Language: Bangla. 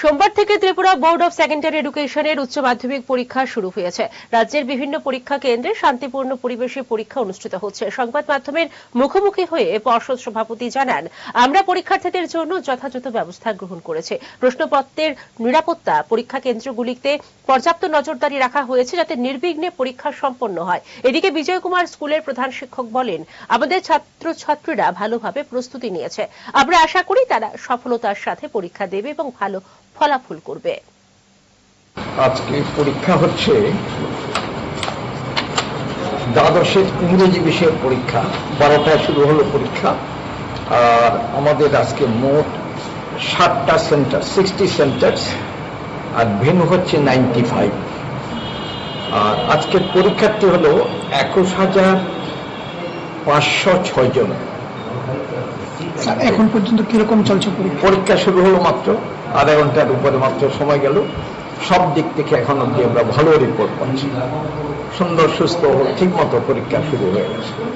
সোমবার থেকে ত্রিপুরা বোর্ড অফ সেকেন্ডারি এডুকেশনের উচ্চ মাধ্যমিক পরীক্ষা শুরু হয়েছে। রাজ্যের বিভিন্ন পরীক্ষা কেন্দ্রে শান্তিপূর্ণ পরিবেশে পরীক্ষা অনুষ্ঠিত হচ্ছে। সংবাদ মাধ্যমের মুখোমুখি হয়ে পর্ষদ সভাপতি জানান, আমরা পরীক্ষার্থীদের জন্য যথাযথ ব্যবস্থা গ্রহণ করেছে। প্রশ্নপত্রের নিরাপত্তা, পরীক্ষা কেন্দ্রগুলিতে পর্যাপ্ত নজরদারি রাখা হয়েছে যাতে নির্বিঘ্নে পরীক্ষা সম্পন্ন হয়। এদিকে বিজয় কুমার স্কুলের প্রধান শিক্ষক বলেন, আমাদের ছাত্রছাত্রীরা ভালোভাবে প্রস্তুতি নিয়েছে। আমরা আশা করি তারা সফলতার সাথে পরীক্ষা দেবে এবং ভালো ফলাফল করবে। আজকে পরীক্ষা হচ্ছে দ্বাদশের ইংরেজি বিষয়ের পরীক্ষা। বারোটায় শুরু হলো পরীক্ষা। আর আমাদের আজকে মোট ষাটটা সেন্টার সিক্সটি সেন্টার্স, আর ভেনু হচ্ছে নাইনটি ফাইভ আর আজকের পরীক্ষার্থী হলো একুশ হাজার পাঁচশো ছয় জন। এখন পর্যন্ত কীরকম চলছে পরীক্ষা? পরীক্ষা শুরু হলো মাত্র, আধা ঘণ্টার উপরে মাত্র সময় গেল। সব দিক থেকে এখন অব্দি আমরা ভালো রিপোর্ট পাচ্ছি। সুন্দর, সুস্থ ঠিক মতো পরীক্ষা শুরু হয়ে গেছে।